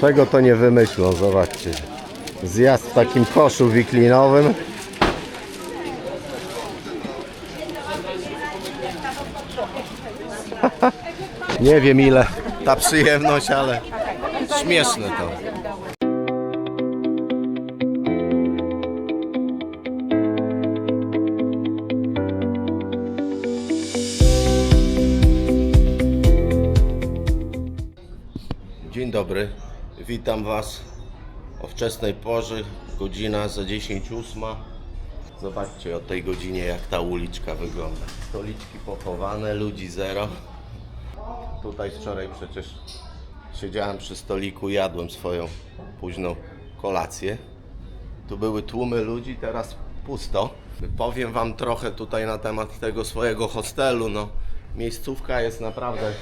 Czego to nie wymyślą, zobaczcie. Zjazd w takim koszu wiklinowym. Nie wiem ile ta przyjemność, ale śmieszne to. Witam Was o wczesnej porze, godzina za 10.08. Zobaczcie o tej godzinie jak ta uliczka wygląda. Stoliczki pochowane, ludzi zero. Tutaj wczoraj przecież siedziałem przy stoliku, jadłem swoją późną kolację. Tu były tłumy ludzi, teraz pusto. Powiem Wam trochę tutaj na temat tego swojego hostelu. No, miejscówka jest naprawdę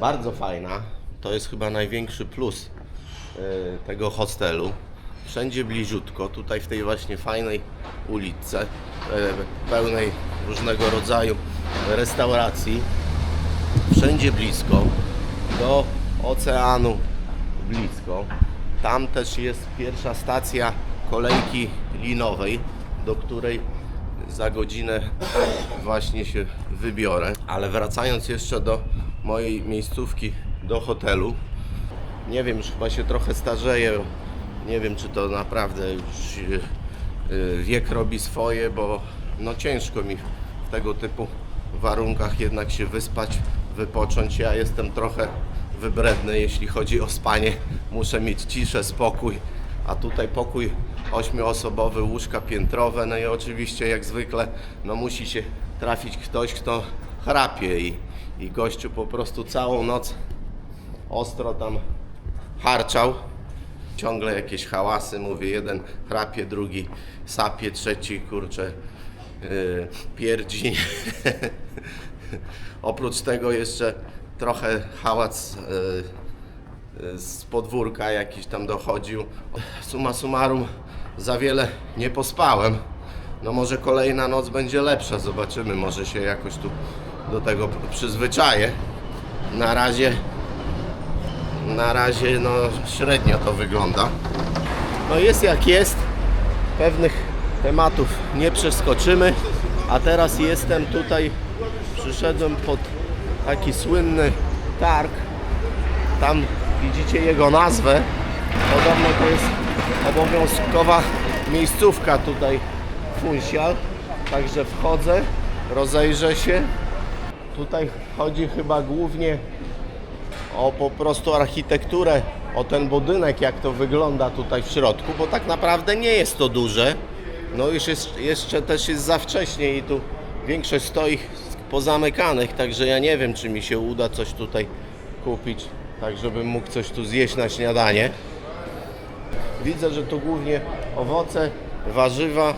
bardzo fajna. To jest chyba największy plus tego hostelu. Wszędzie bliziutko, tutaj w tej właśnie fajnej uliczce, e, pełnej różnego rodzaju restauracji. Wszędzie blisko, do oceanu blisko. Tam też jest pierwsza stacja kolejki linowej, do której za godzinę właśnie się wybiorę. Ale wracając jeszcze do mojej miejscówki, do hotelu, nie wiem, już chyba się trochę starzeję. Nie wiem, czy to naprawdę już e, e, wiek robi swoje, bo no ciężko mi w tego typu warunkach jednak się wyspać, wypocząć. Ja jestem trochę wybredny, jeśli chodzi o spanie. Muszę mieć ciszę, spokój, a tutaj pokój ośmioosobowy, łóżka piętrowe, no i oczywiście jak zwykle no musi się trafić ktoś, kto chrapie i, i gościu po prostu całą noc ostro tam harczał. Ciągle jakieś hałasy, mówię, jeden chrapie, drugi sapie, trzeci kurczę yy, pierdzi. Oprócz tego jeszcze trochę hałas yy, z podwórka jakiś tam dochodził. Suma summarum za wiele nie pospałem. No może kolejna noc będzie lepsza, zobaczymy, może się jakoś tu do tego przyzwyczaję. Na razie na razie no średnio to wygląda. No jest jak jest. Pewnych tematów nie przeskoczymy. A teraz jestem tutaj, przyszedłem pod taki słynny targ. Tam widzicie jego nazwę. Podobno to jest obowiązkowa miejscówka tutaj Funsial. Także wchodzę, rozejrzę się. Tutaj chodzi chyba głównie o po prostu architekturę, o ten budynek, jak to wygląda tutaj w środku, bo tak naprawdę nie jest to duże. No już jest, jeszcze też jest za wcześnie i tu większość stoi pozamykanych, także ja nie wiem, czy mi się uda coś tutaj kupić, tak żebym mógł coś tu zjeść na śniadanie. Widzę, że tu głównie owoce, warzywa,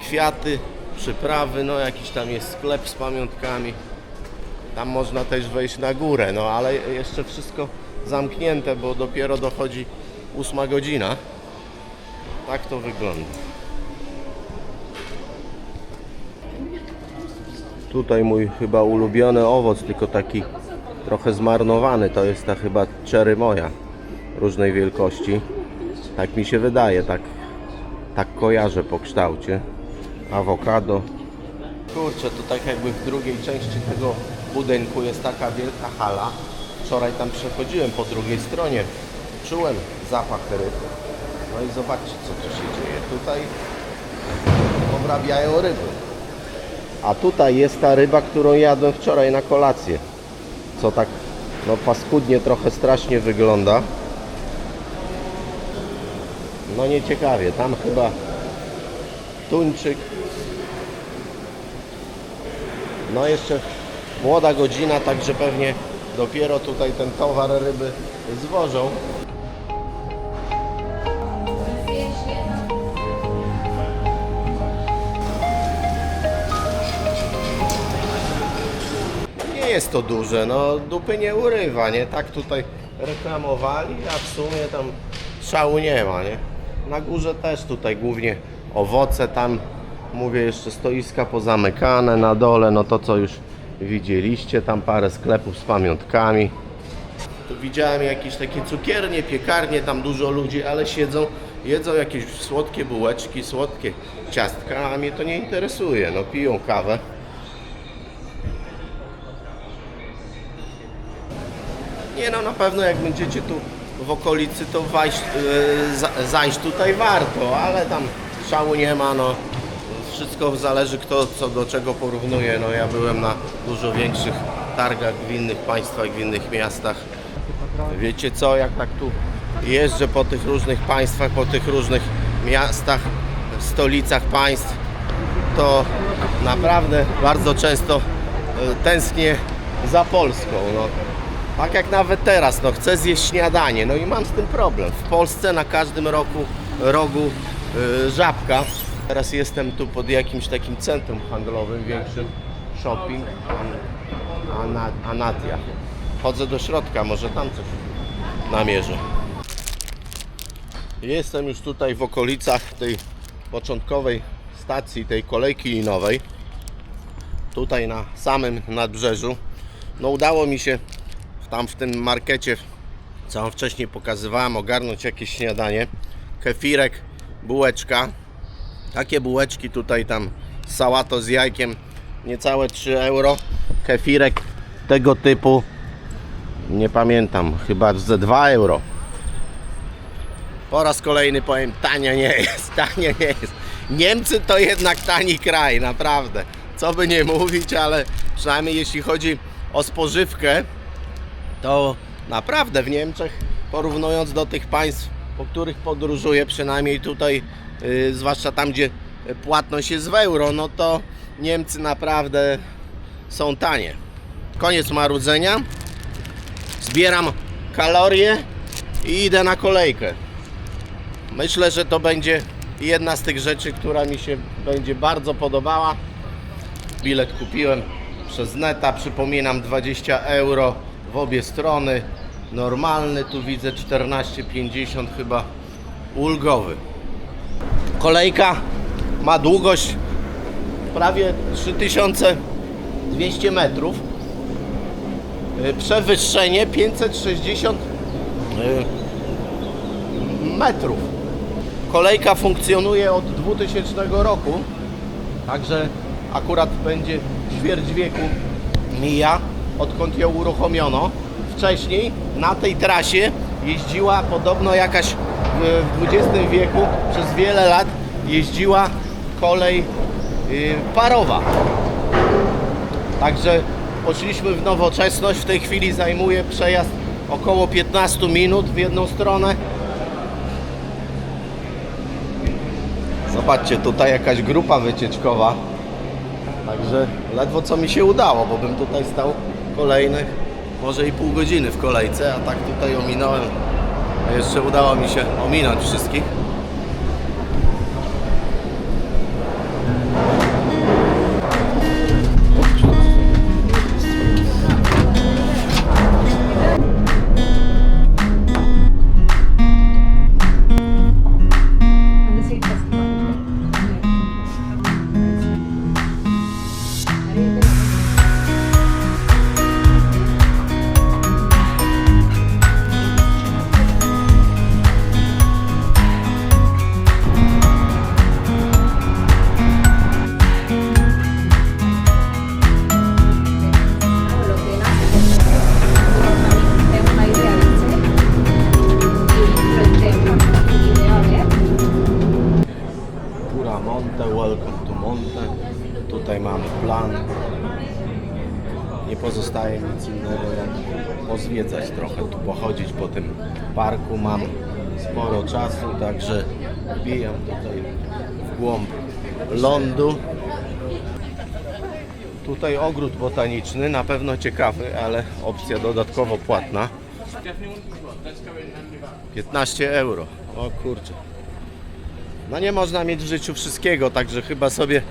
kwiaty, przyprawy, no jakiś tam jest sklep z pamiątkami. Tam można też wejść na górę, no ale jeszcze wszystko zamknięte, bo dopiero dochodzi ósma godzina. Tak to wygląda. Tutaj mój chyba ulubiony owoc, tylko taki trochę zmarnowany. To jest ta chyba cherry moja różnej wielkości. Tak mi się wydaje, tak, tak kojarzę po kształcie. Awokado, Kurczę, to tak jakby w drugiej części tego budynku jest taka wielka hala. Wczoraj tam przechodziłem po drugiej stronie. Czułem zapach ryb. No i zobaczcie, co tu się dzieje. Tutaj obrabiają ryby. A tutaj jest ta ryba, którą jadłem wczoraj na kolację. Co tak, no paskudnie trochę strasznie wygląda. No nieciekawie, tam chyba tuńczyk, No jeszcze młoda godzina, także pewnie dopiero tutaj ten towar ryby zwożą. Nie jest to duże, no dupy nie urywa, nie? Tak tutaj reklamowali, a w sumie tam szału nie ma, nie? Na górze też tutaj głównie owoce, tam mówię jeszcze stoiska pozamykane, na dole no to co już widzieliście, tam parę sklepów z pamiątkami. Tu widziałem jakieś takie cukiernie, piekarnie, tam dużo ludzi, ale siedzą, jedzą jakieś słodkie bułeczki, słodkie ciastka, a mnie to nie interesuje. No piją kawę. Nie no, na pewno jak będziecie tu w okolicy, to yy, za- zajść tutaj warto, ale tam szału nie ma, no. Wszystko zależy kto co do czego porównuje. No ja byłem na dużo większych targach w innych państwach, w innych miastach. Wiecie co, jak tak tu jeżdżę po tych różnych państwach, po tych różnych miastach, stolicach państw, to naprawdę bardzo często e, tęsknię za Polską. No. Tak jak nawet teraz, no chcę zjeść śniadanie, no i mam z tym problem. W Polsce na każdym roku, rogu y, żabka. Teraz jestem tu pod jakimś takim centrum handlowym, większym shopping, An- Ana, Anatia. Chodzę do środka, może tam coś namierzę. Jestem już tutaj w okolicach tej początkowej stacji, tej kolejki linowej. Tutaj na samym nadbrzeżu. No udało mi się tam w tym markecie, co wam wcześniej pokazywałem, ogarnąć jakieś śniadanie. Kefirek, bułeczka. Takie bułeczki tutaj tam sałato z jajkiem, niecałe 3 euro. Kefirek tego typu, nie pamiętam, chyba ze 2 euro. Po raz kolejny powiem, tania nie jest, tania nie jest. Niemcy to jednak tani kraj, naprawdę. Co by nie mówić, ale przynajmniej jeśli chodzi o spożywkę, to naprawdę w Niemczech, porównując do tych państw, po których podróżuję, przynajmniej tutaj, zwłaszcza tam, gdzie płatność jest w euro, no to Niemcy naprawdę są tanie. Koniec marudzenia. Zbieram kalorie i idę na kolejkę. Myślę, że to będzie jedna z tych rzeczy, która mi się będzie bardzo podobała. Bilet kupiłem przez neta, przypominam 20 euro w obie strony. Normalny, tu widzę 14,50 chyba ulgowy. Kolejka ma długość prawie 3200 metrów. Y, Przewyższenie 560 y, metrów. Kolejka funkcjonuje od 2000 roku, także akurat będzie ćwierć wieku mija, odkąd ją uruchomiono. Wcześniej na tej trasie jeździła podobno jakaś w w XX wieku przez wiele lat jeździła kolej y, parowa. Także poszliśmy w nowoczesność. W tej chwili zajmuje przejazd około 15 minut w jedną stronę. Zobaczcie, tutaj jakaś grupa wycieczkowa. Także ledwo co mi się udało, bo bym tutaj stał kolejnych może i pół godziny w kolejce, a tak tutaj ominąłem. A jeszcze udało mi się ominąć wszystkich. Tutaj mamy plan. Nie pozostaje nic innego jak pozwiedzać trochę, tu pochodzić po tym parku. Mam sporo czasu, także wbijam tutaj w głąb lądu. Tutaj ogród botaniczny, na pewno ciekawy, ale opcja dodatkowo płatna. 15 euro. O kurczę. No nie można mieć w życiu wszystkiego, także chyba sobie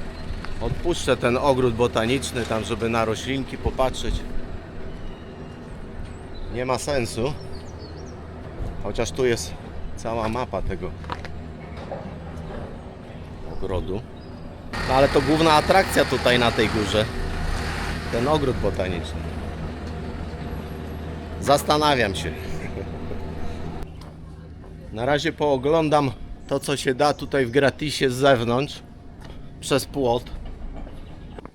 odpuszczę ten ogród botaniczny tam, żeby na roślinki popatrzeć. Nie ma sensu. Chociaż tu jest cała mapa tego ogrodu. No ale to główna atrakcja tutaj na tej górze. Ten ogród botaniczny. Zastanawiam się. Na razie pooglądam to, co się da tutaj w gratisie z zewnątrz przez płot.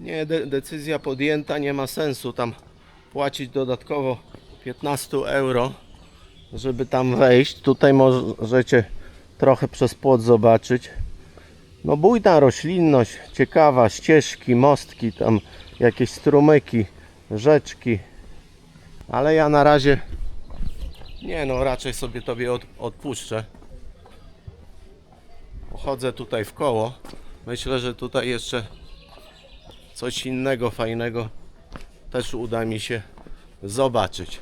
Nie, de- decyzja podjęta, nie ma sensu tam płacić dodatkowo 15 euro, żeby tam wejść. Tutaj możecie trochę przez płot zobaczyć. No bujna roślinność, ciekawa, ścieżki, mostki, tam jakieś strumyki, rzeczki. Ale ja na razie nie no, raczej sobie tobie od, odpuszczę. Chodzę tutaj w koło. Myślę, że tutaj jeszcze coś innego fajnego też uda mi się zobaczyć.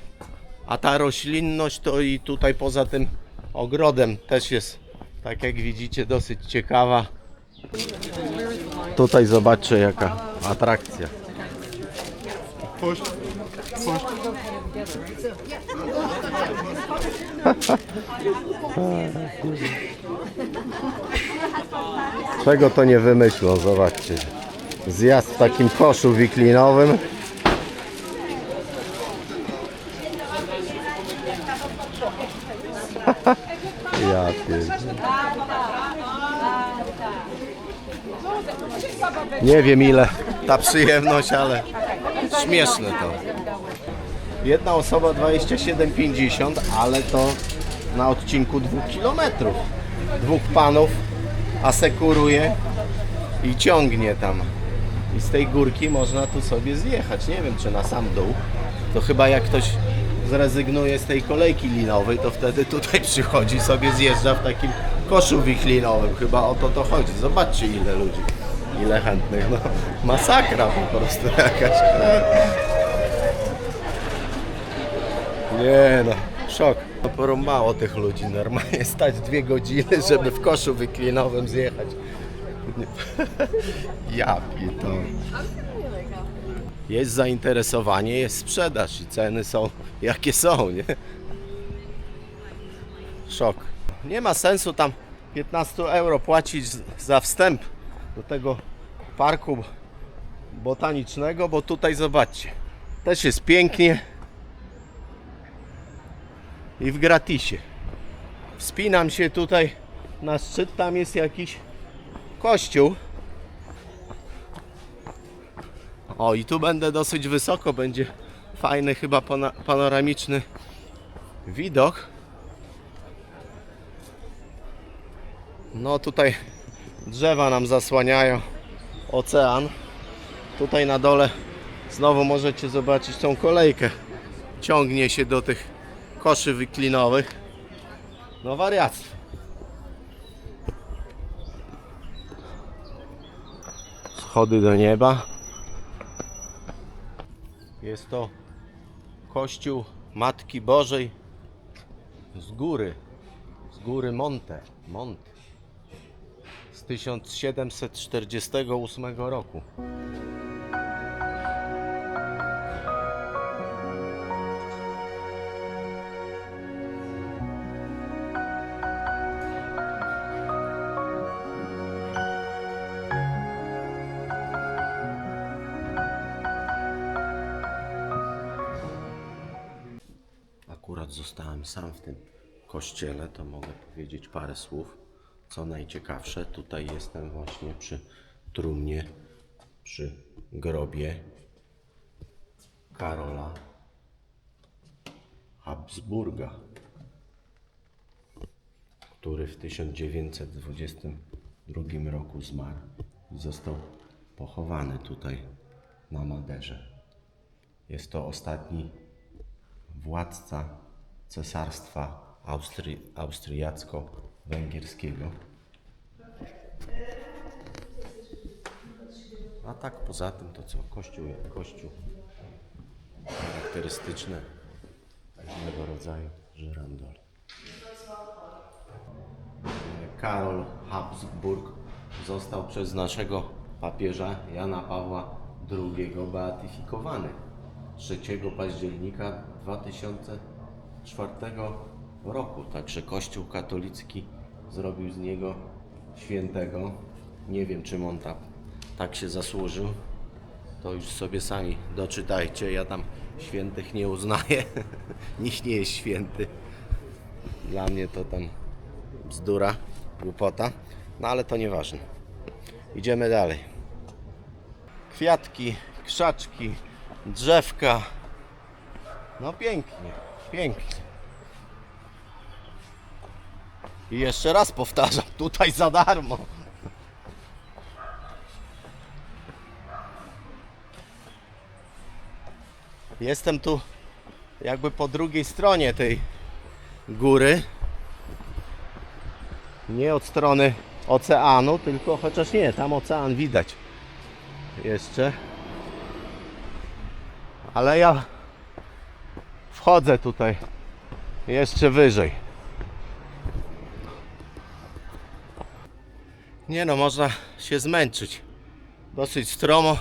A ta roślinność to i tutaj poza tym ogrodem też jest, tak jak widzicie, dosyć ciekawa. Tutaj zobaczcie jaka atrakcja. Czego to nie wymyślą, zobaczcie. Zjazd w takim koszu wiklinowym. Ja pierdolę. Nie wiem ile ta przyjemność, ale śmieszne to. Jedna osoba 27,50, ale to na odcinku 2 km. Dwóch panów asekuruje i ciągnie tam. I z tej górki można tu sobie zjechać. Nie wiem czy na sam dół. To chyba jak ktoś zrezygnuje z tej kolejki linowej, to wtedy tutaj przychodzi sobie zjeżdża w takim koszu wichlinowym. Chyba o to to chodzi. Zobaczcie ile ludzi. Ile chętnych. No, masakra po prostu jakaś. Nie no, szok. No porąbało tych ludzi normalnie stać dwie godziny, żeby w koszu wyklinowym zjechać. Nie. Ja. Jest zainteresowanie, jest sprzedaż i ceny są jakie są, nie? Szok. Nie ma sensu tam 15 euro płacić za wstęp do tego parku botanicznego, bo tutaj zobaczcie, też jest pięknie i w gratisie. Wspinam się tutaj na szczyt, tam jest jakiś kościół. O i tu będę dosyć wysoko, będzie fajny chyba panoramiczny widok. No tutaj drzewa nam zasłaniają ocean. Tutaj na dole znowu możecie zobaczyć tą kolejkę. Ciągnie się do tych koszy wyklinowych. No wariactwo. Schody do nieba. Jest to kościół Matki Bożej z góry, z góry Monte, Mont z 1748 roku. Akurat zostałem sam w tym kościele, to mogę powiedzieć parę słów. Co najciekawsze, tutaj jestem właśnie przy trumnie, przy grobie Karola Habsburga, który w 1922 roku zmarł i został pochowany tutaj na Maderze. Jest to ostatni władca cesarstwa Austrii, austriacko-węgierskiego. A tak poza tym to co? Kościół jak kościół. Charakterystyczne różnego rodzaju żyrandole. Karol Habsburg został przez naszego papieża Jana Pawła II beatyfikowany 3 października 2004 roku. Także Kościół katolicki zrobił z niego świętego. Nie wiem, czym on tak, tak się zasłużył. To już sobie sami doczytajcie. Ja tam świętych nie uznaję. Nikt nie jest święty. Dla mnie to tam bzdura, głupota. No ale to nieważne. Idziemy dalej. Kwiatki, krzaczki, drzewka. No pięknie, pięknie. I jeszcze raz powtarzam, tutaj za darmo. Jestem tu jakby po drugiej stronie tej góry. Nie od strony oceanu, tylko chociaż nie, tam ocean widać jeszcze. Ale ja wchodzę tutaj jeszcze wyżej. Nie no, można się zmęczyć. Dosyć stromo.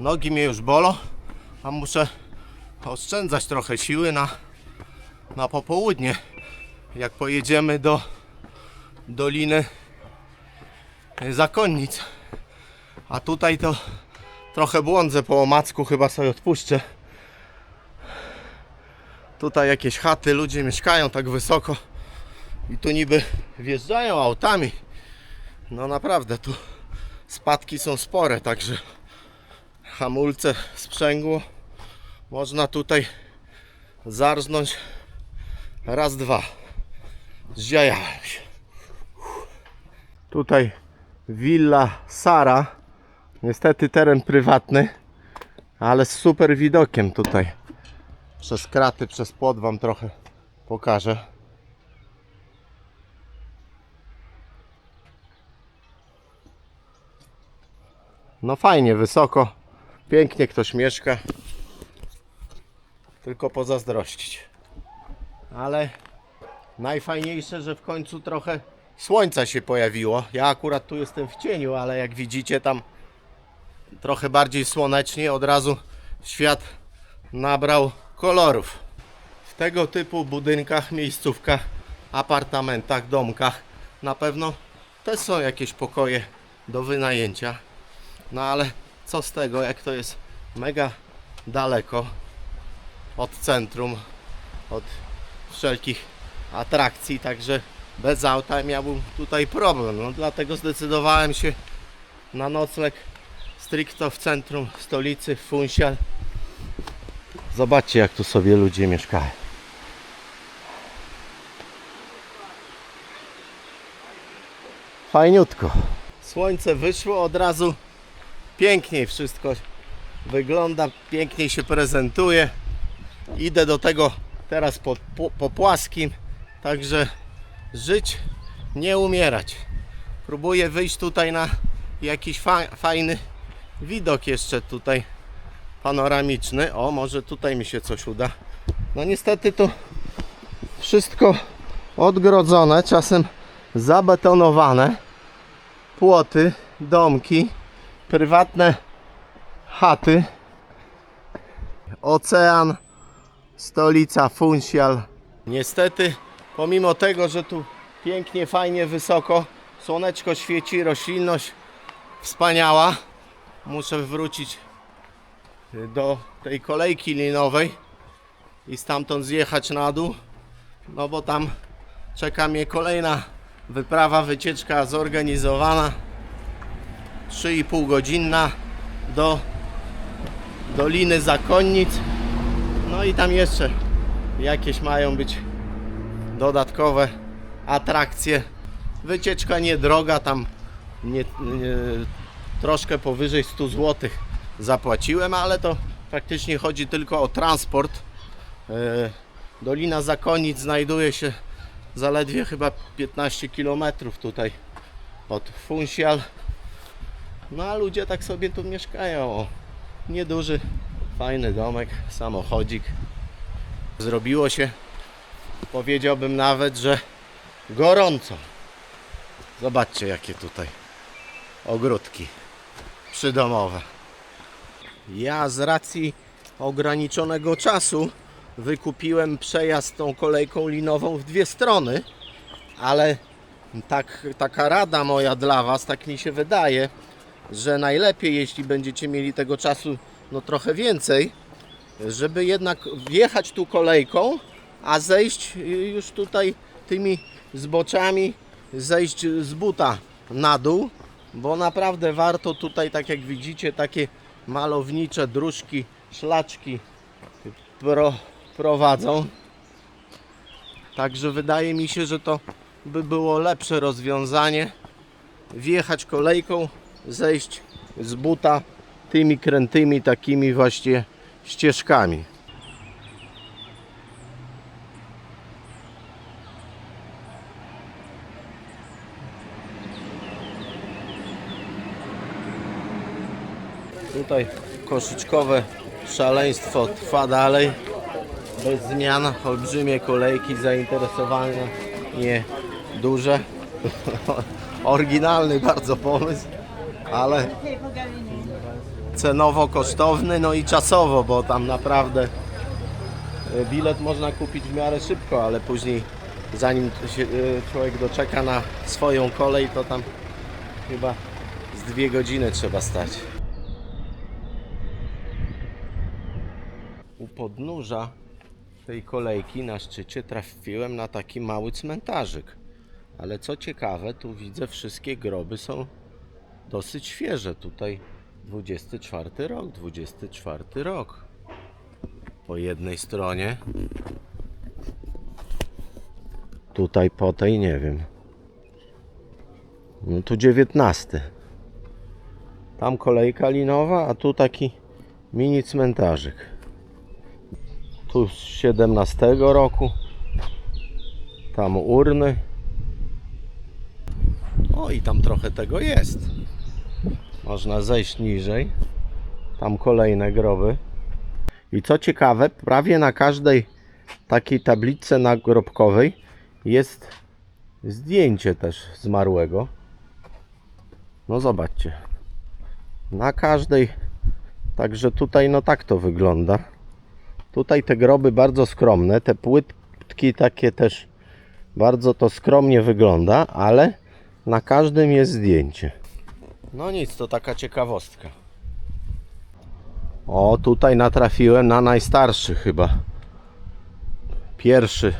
Nogi mnie już bolą, a muszę oszczędzać trochę siły na, na popołudnie. Jak pojedziemy do Doliny Zakonnic. A tutaj to trochę błądzę po omacku, chyba sobie odpuszczę. Tutaj jakieś chaty, ludzie mieszkają tak wysoko i tu niby wjeżdżają autami. No naprawdę, tu spadki są spore, także hamulce sprzęgło. Można tutaj zarżnąć raz, dwa. Zdziajałem się. Tutaj willa Sara. Niestety teren prywatny, ale z super widokiem tutaj. Przez kraty, przez płot Wam trochę pokażę. No fajnie, wysoko, pięknie ktoś mieszka. Tylko pozazdrościć. Ale najfajniejsze, że w końcu trochę słońca się pojawiło. Ja akurat tu jestem w cieniu, ale jak widzicie tam trochę bardziej słonecznie, od razu świat nabrał kolorów. W tego typu budynkach, miejscówkach, apartamentach, domkach na pewno też są jakieś pokoje do wynajęcia. No ale co z tego, jak to jest mega daleko od centrum, od wszelkich atrakcji, także bez auta miałbym tutaj problem. No dlatego zdecydowałem się na nocleg stricto w centrum stolicy, w Funsial. Zobaczcie jak tu sobie ludzie mieszkają. Fajniutko. Słońce wyszło od razu. Piękniej wszystko wygląda, piękniej się prezentuje. Idę do tego teraz po, po, po płaskim, także żyć, nie umierać. Próbuję wyjść tutaj na jakiś fa fajny widok jeszcze tutaj panoramiczny. O, może tutaj mi się coś uda. No niestety to wszystko odgrodzone, czasem zabetonowane. Płoty, domki, prywatne chaty. Ocean, stolica Funsial. Niestety, pomimo tego, że tu pięknie, fajnie, wysoko, słoneczko świeci, roślinność wspaniała, muszę wrócić do tej kolejki linowej i stamtąd zjechać na dół, no bo tam czeka mnie kolejna wyprawa, wycieczka zorganizowana. 3,5 godzinna do Doliny Zakonnic. No i tam jeszcze jakieś mają być dodatkowe atrakcje. Wycieczka niedroga tam nie, nie, troszkę powyżej 100 zł zapłaciłem, ale to praktycznie chodzi tylko o transport. E, Dolina Zakonic znajduje się zaledwie chyba 15 km tutaj od Funsial. No a ludzie tak sobie tu mieszkają. O, nieduży, fajny domek, samochodzik. Zrobiło się, powiedziałbym nawet, że gorąco. Zobaczcie jakie tutaj ogródki przydomowe. Ja z racji ograniczonego czasu wykupiłem przejazd tą kolejką linową w dwie strony, ale tak, taka rada moja dla Was, tak mi się wydaje, że najlepiej, jeśli będziecie mieli tego czasu no trochę więcej, żeby jednak wjechać tu kolejką, a zejść już tutaj tymi zboczami, zejść z buta na dół, bo naprawdę warto tutaj, tak jak widzicie, takie malownicze dróżki, szlaczki pro, prowadzą. Także wydaje mi się, że to by było lepsze rozwiązanie. Wjechać kolejką, zejść z buta tymi krętymi takimi właśnie ścieżkami. Tutaj koszyczkowe szaleństwo trwa dalej. Bez zmian, olbrzymie kolejki, zainteresowanie nie duże. Oryginalny bardzo pomysł, ale cenowo kosztowny, no i czasowo, bo tam naprawdę e, bilet można kupić w miarę szybko, ale później zanim się e, człowiek doczeka na swoją kolej, to tam chyba z dwie godziny trzeba stać. Podnóża tej kolejki na szczycie trafiłem na taki mały cmentarzyk. Ale co ciekawe, tu widzę wszystkie groby są dosyć świeże. Tutaj 24 rok, 24 rok. Po jednej stronie. Tutaj po tej nie wiem. No tu 19. Tam kolejka linowa, a tu taki mini cmentarzyk. Z 17 roku. Tam urny. O i tam trochę tego jest. Można zejść niżej. Tam kolejne groby. I co ciekawe, prawie na każdej takiej tablicy nagrobkowej jest zdjęcie też zmarłego. No zobaczcie. Na każdej. Także tutaj no tak to wygląda. Tutaj te groby bardzo skromne, te płytki takie też bardzo to skromnie wygląda, ale na każdym jest zdjęcie. No nic, to taka ciekawostka. O, tutaj natrafiłem na najstarszy chyba. Pierwszy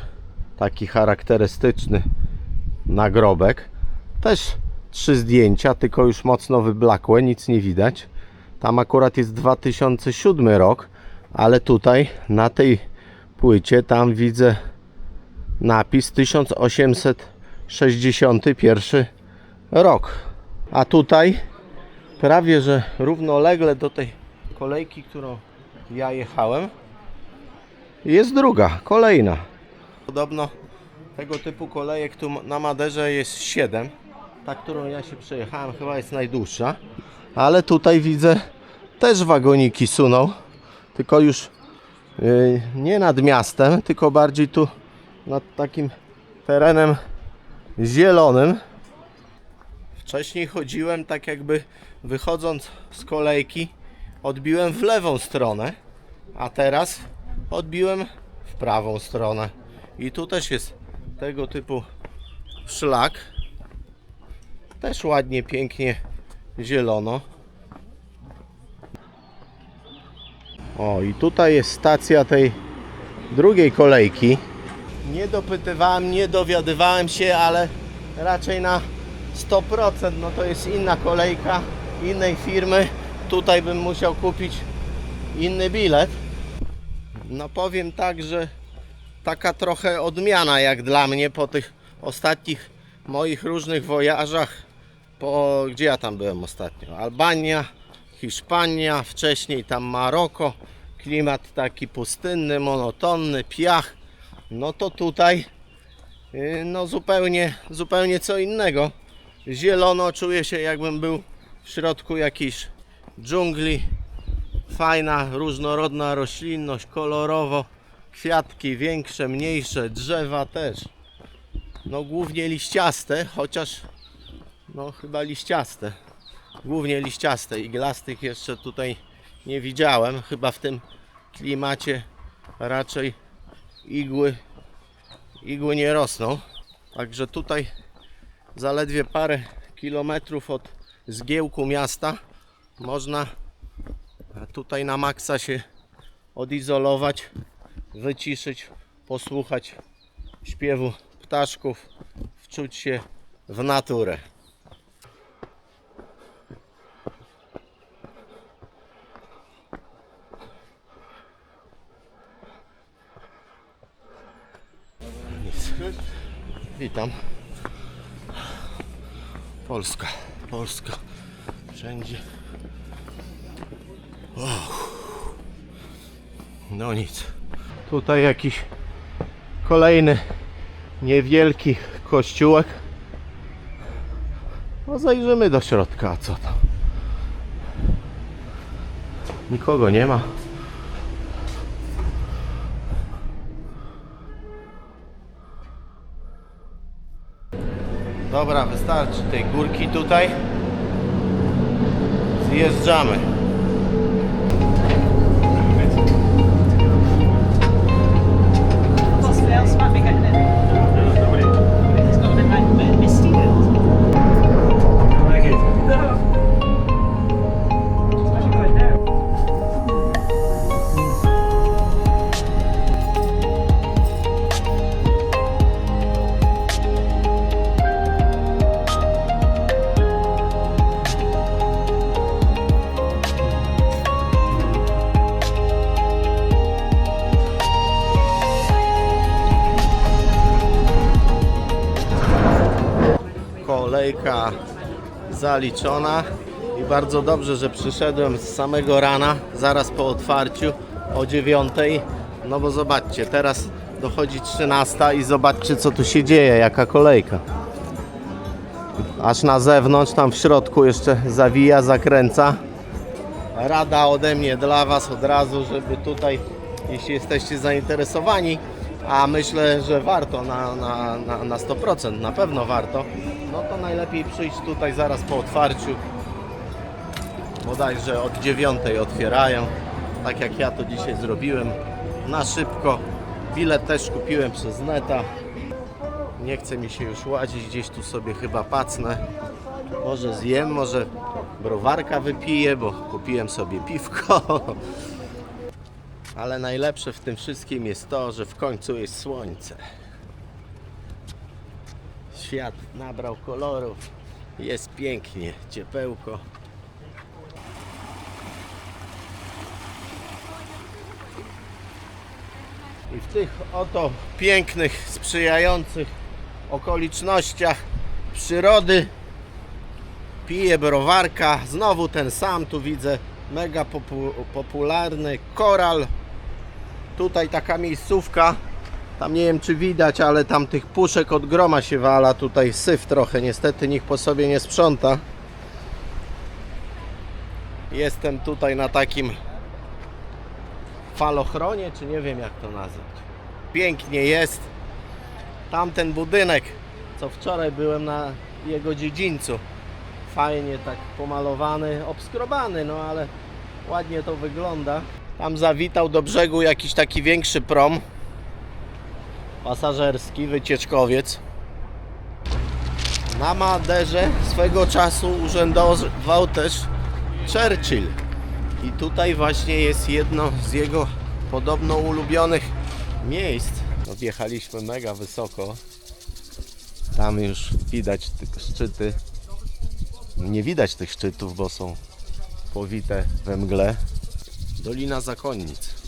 taki charakterystyczny nagrobek. Też trzy zdjęcia, tylko już mocno wyblakłe, nic nie widać. Tam akurat jest 2007 rok, ale tutaj na tej płycie tam widzę napis 1861 rok. A tutaj prawie że równolegle do tej kolejki, którą ja jechałem, jest druga, kolejna. Podobno tego typu kolejek tu na Maderze jest 7. Ta, którą ja się przejechałem, chyba jest najdłuższa. Ale tutaj widzę też wagoniki suną, tylko już yy, nie nad miastem, tylko bardziej tu nad takim terenem zielonym. Wcześniej chodziłem tak jakby wychodząc z kolejki odbiłem w lewą stronę, a teraz odbiłem w prawą stronę. I tu też jest tego typu szlak. Też ładnie, pięknie zielono. O, i tutaj jest stacja tej drugiej kolejki. Nie dopytywałem, nie dowiadywałem się, ale raczej na 100% no to jest inna kolejka innej firmy. Tutaj bym musiał kupić inny bilet. No powiem tak, że taka trochę odmiana jak dla mnie po tych ostatnich moich różnych wojażach. Po, gdzie ja tam byłem ostatnio? Albania, Hiszpania, wcześniej tam Maroko. Klimat taki pustynny, monotonny, piach. No to tutaj yy, no zupełnie, zupełnie co innego. Zielono, czuję się jakbym był w środku jakiejś dżungli. Fajna, różnorodna roślinność, kolorowo. Kwiatki większe, mniejsze, drzewa też. No głównie liściaste, chociaż no chyba liściaste. Głównie liściaste. Iglastych jeszcze tutaj nie widziałem. Chyba w tym klimacie raczej igły, igły nie rosną. Także tutaj zaledwie parę kilometrów od zgiełku miasta można tutaj na maksa się odizolować, wyciszyć, posłuchać śpiewu ptaszków, wczuć się w naturę. Witam. Polska, Polska. Wszędzie. Wow. No nic. Tutaj jakiś kolejny niewielki kościółek. No zajrzymy do środka, co tam? Nikogo nie ma. Wystarczy tej górki tutaj. Zjeżdżamy. Kolejka zaliczona i bardzo dobrze, że przyszedłem z samego rana, zaraz po otwarciu o 9. No bo zobaczcie, teraz dochodzi 13 i zobaczcie co tu się dzieje, jaka kolejka. Aż na zewnątrz, tam w środku jeszcze zawija, zakręca. Rada ode mnie dla Was od razu, żeby tutaj, jeśli jesteście zainteresowani, a myślę, że warto na, na, na, na 100%, na pewno warto, no to najlepiej przyjść tutaj zaraz po otwarciu. Bodajże od 9 otwierają, tak jak ja to dzisiaj zrobiłem, na szybko. Bilet też kupiłem przez neta. Nie chce mi się już łazić, gdzieś tu sobie chyba pacnę. Może zjem, może browarka wypiję, bo kupiłem sobie piwko. Ale najlepsze w tym wszystkim jest to, że w końcu jest słońce. Świat nabrał kolorów. Jest pięknie, ciepełko. I w tych oto pięknych, sprzyjających okolicznościach przyrody pije browarka. Znowu ten sam, tu widzę mega popu popularny koral. Tutaj taka miejscówka. Tam nie wiem czy widać, ale tam tych puszek od groma się wala. Tutaj syf trochę, niestety nikt po sobie nie sprząta. Jestem tutaj na takim falochronie, czy nie wiem jak to nazwać. Pięknie jest. Tamten budynek, co wczoraj byłem na jego dziedzińcu. Fajnie tak pomalowany, obskrobany, no ale ładnie to wygląda. Tam zawitał do brzegu jakiś taki większy prom pasażerski, wycieczkowiec. Na Maderze swego czasu urzędował też Churchill. I tutaj właśnie jest jedno z jego podobno ulubionych miejsc. Odjechaliśmy mega wysoko. Tam już widać szczyty. Nie widać tych szczytów, bo są powite we mgle. Dolina Zakonnic.